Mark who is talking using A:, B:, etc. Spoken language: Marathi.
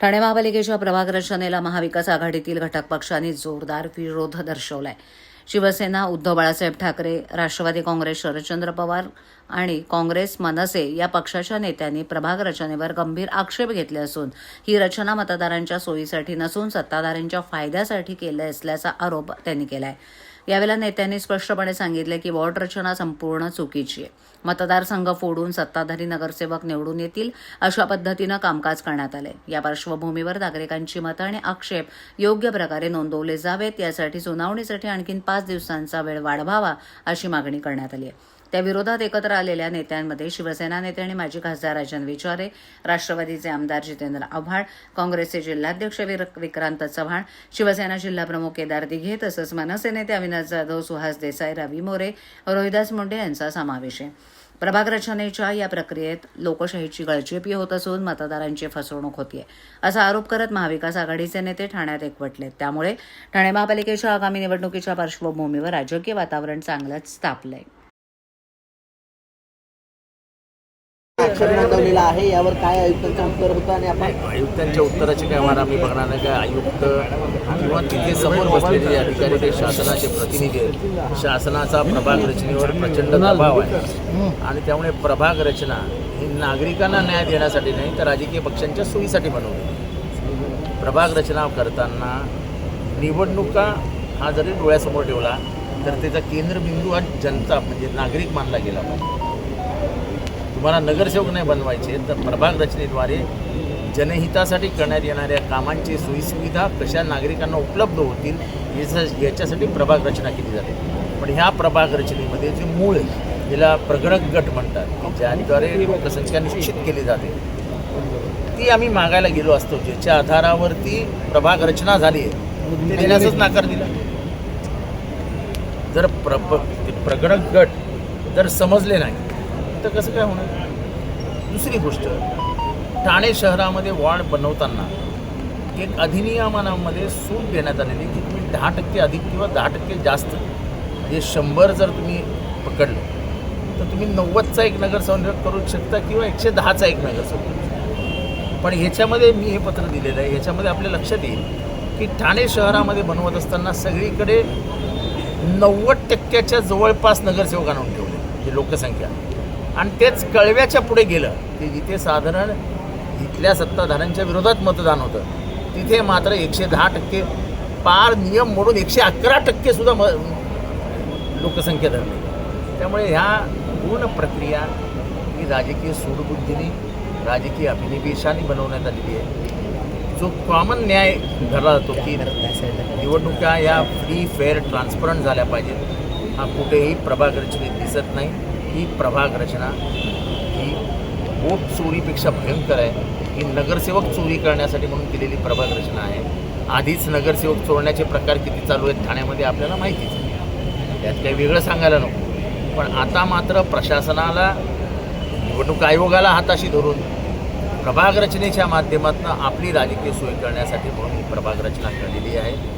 A: ठाणे महापालिकेच्या प्रभाग रचनेला महाविकास आघाडीतील घटक पक्षांनी जोरदार विरोध दर्शवलाय. शिवसेना उद्धव बाळासाहेब ठाकरे राष्ट्रवादी काँग्रेस शरदचंद्र पवार आणि काँग्रेस मनसे या पक्षाच्या नेत्यांनी प्रभाग रचनेवर गंभीर आक्षेप घेतले असून ही रचना मतदारांच्या सोयीसाठी नसून सत्ताधाऱ्यांच्या फायद्यासाठी केली असल्याचा आरोप त्यांनी केलाय. यावेळेला नेत्यांनी स्पष्टपणे सांगितले की वॉर्ड रचना संपूर्ण चुकीची आहे. मतदारसंघ फोडून सत्ताधारी नगरसेवक निवडून येतील अशा पद्धतीनं कामकाज करण्यात आले या पार्श्वभूमीवर नागरिकांची मतं आणि आक्षेप योग्य प्रकारे नोंदवले जावेत. यासाठी सुनावणीसाठी आणखी पाच दिवसांचा वेळ वाढवावा अशी मागणी करण्यात आली आहे. त्या विरोधात एकत्र आलेल्या नेत्यांमध्ये शिवसेना नेते आणि माजी खासदार राजन विचारे राष्ट्रवादीचे आमदार जितेंद्र आव्हाड काँग्रेसचे जिल्हाध्यक्ष विर- विक्रांत चव्हाण शिवसेना जिल्हाप्रमुख केदार दिघे तसंच मनसे नेते अविनाश जाधव सुहास देसाई रवी मोरे रोहिदास मुंडे यांचा समावेश आहे. प्रभाग रचनेच्या या प्रक्रियेत लोकशाहीची गळचेपी होत असून मतदारांची फसवणूक होतीये असा आरोप करत महाविकास आघाडीचे नेते ठाण्यात एकवटले त्यामुळे ठाणे महापालिकेच्या आगामी निवडणुकीच्या पार्श्वभूमीवर राजकीय वातावरण चांगलंच तापलंय.
B: आक्षेप नोंदवलेला आहे. यावर काय आयुक्तांचं उत्तर होतं आणि आपण
C: आयुक्तांच्या उत्तराचे काय मला आम्ही बघणार नाही. काय आयुक्त किंवा तिथे समोर बसलेले अधिकारी ते शासनाचे प्रतिनिधी आहेत. शासनाचा प्रभाग रचनेवर प्रचंड दबाव आहे. आणि त्यामुळे प्रभाग रचना ही नागरिकांना न्याय देण्यासाठी नाही तर राजकीय पक्षांच्या सोयीसाठी बनवली. प्रभाग रचना करताना निवडणुका हा जरी डोळ्यासमोर ठेवला तर त्याचा केंद्रबिंदू हा जनता म्हणजे नागरिक मानला गेला पाहिजे. तुम्हाला नगरसेवक नाही बनवायचे तर प्रभाग रचनेद्वारे जनहितासाठी करण्यात येणाऱ्या कामांची सोयीसुविधा कशा नागरिकांना उपलब्ध होतील याचा- याच्यासाठी प्रभाग रचना केली जाते. पण ह्या प्रभाग रचनेमध्ये जे मूळ ज्याला प्रगणक गट म्हणतात ज्याद्वारे लोकसंख्या निश्चित केली जाते. ती आम्ही मागायला गेलो असतो ज्याच्या आधारावरती प्रभाग रचना झाली आहे. ते देण्याचाच नाकार दिला. जर प्र ते प्रगणक गट जर समजले नाही तर कसं काय होणार? दुसरी गोष्ट ठाणे शहरामध्ये वॉर्ड बनवताना एक अधिनियमानामध्ये सूट देण्यात आलेली की तुम्ही दहा टक्के अधिक किंवा दहा टक्के जास्त म्हणजे शंभर जर तुम्ही पकडलं तर तुम्ही नव्वदचा एक नगरसेवक करू शकता किंवा एकशे दहाचा एक नगरसेवक करू शकता. पण ह्याच्यामध्ये मी हे पत्र दिलेलं आहे ह्याच्यामध्ये आपल्या लक्षात येईल की ठाणे शहरामध्ये बनवत असताना सगळीकडे नव्वद टक्क्याच्या जवळपास नगरसेवक आणून ठेवले म्हणजे लोकसंख्या. आणि तेच कळव्याच्या पुढे गेलं. की जिथे साधारण इथल्या सत्ताधाऱ्यांच्या विरोधात मतदान होतं तिथे मात्र एकशे दहा टक्के पार नियम मोडून एकशे अकरा टक्के सुद्धा म लोकसंख्या धरली. त्यामुळे ह्या पूर्ण प्रक्रिया ही राजकीय सूडबुद्धीने राजकीय अभिनिवेशाने बनवण्यात आलेली आहे. जो कॉमन न्याय धरला जातो की निवडणुका या फ्री फेअर ट्रान्सपरंट झाल्या पाहिजेत हा कुठेही प्रभाग रचनेत दिसत नाही. ही प्रभाग रचना ही वोट चोरीपेक्षा भयंकर आहे. ही नगरसेवक चोरी करण्यासाठी म्हणून केलेली प्रभाग रचना आहे. आधीच नगरसेवक चोरण्याचे प्रकार किती चालू आहेत ठाण्यामध्ये आपल्याला माहितीच आहे. त्यात काही वेगळं सांगायला नको. पण आता मात्र प्रशासनाला निवडणूक आयोगाला हाताशी धरून प्रभाग रचनेच्या माध्यमातून आपली राजकीय सोय करण्यासाठी म्हणून ही प्रभाग रचना केलेली आहे.